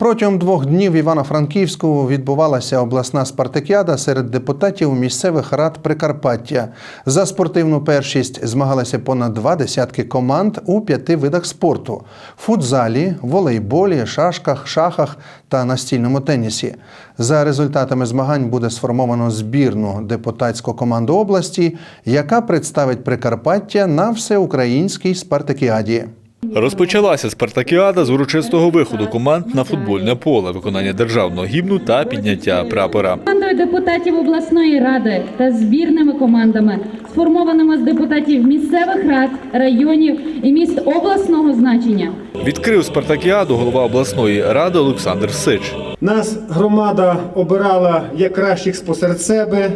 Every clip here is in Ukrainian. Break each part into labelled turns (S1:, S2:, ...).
S1: Протягом двох днів в Івано-Франківську відбувалася обласна спартакіада серед депутатів місцевих рад Прикарпаття. За спортивну першість змагалися понад два десятки команд у п'яти видах спорту: футзалі, волейболі, шашках, шахах та настільному тенісі. За результатами змагань буде сформовано збірну депутатську команду області, яка представить Прикарпаття на всеукраїнській спартакіаді.
S2: Розпочалася спартакіада з урочистого виходу команд на футбольне поле, виконання державного гімну та підняття прапора.
S3: Командою депутатів обласної ради та збірними командами, сформованими з депутатів місцевих рад, районів і міст обласного значення.
S2: Відкрив спартакіаду голова обласної ради Олександр Сич.
S4: Нас громада обирала як кращих спосеред себе,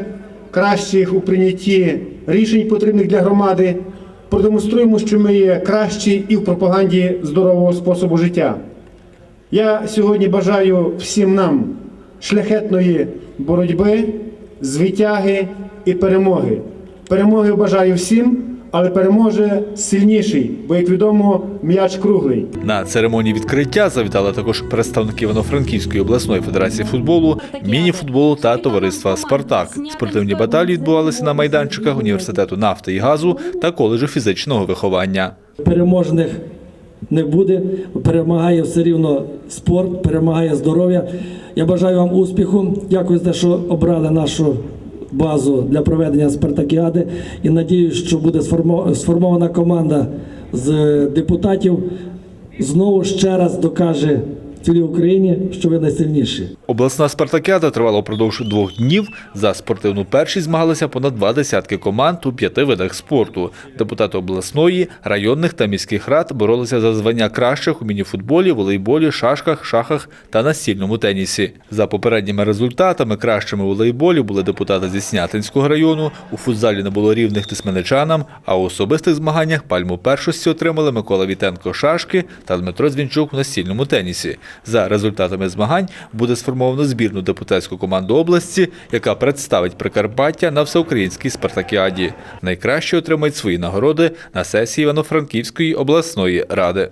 S4: кращих у прийнятті рішень потрібних для громади. Продемонструємо, що ми є кращі і в пропаганді здорового способу життя. Я сьогодні бажаю всім нам шляхетної боротьби, звитяги і перемоги. Перемоги бажаю всім, але переможе сильніший, бо, як відомо, м'яч круглий.
S2: На церемонії відкриття завітали також представники Івано-Франківської обласної федерації футболу, міні-футболу та товариства Спартак. Спортивні баталії відбувалися на майданчиках університету нафти і газу та коледжу фізичного виховання.
S5: переможних не буде. Перемагає все рівно спорт, перемагає здоров'я. Я бажаю вам успіху. Дякую за те, що обрали нашу базу для проведення спартакіади. І надіюсь, що буде сформо- сформована команда з депутатів. Знову ще раз докаже цілій Україні, що ви найсильніші.
S2: Обласна спартакіада тривала впродовж двох днів. За спортивну першість змагалися понад два десятки команд у п'яти видах спорту. Депутати обласної, районних та міських рад боролися за звання кращих у мініфутболі, волейболі, шашках, шахах та настільному тенісі. За попередніми результатами кращими у волейболі були депутати зі Снятинського району. У футзалі не було рівних тисменичанам, а у особистих змаганнях пальму першості отримали Микола Вітенко шашки та Дмитро Звінчук в настільному тенісі. За результатами змагань буде сформовано збірну депутатську команду області, яка представить Прикарпаття на всеукраїнській спартакіаді. Найкраще отримають свої нагороди на сесії Івано-Франківської обласної ради.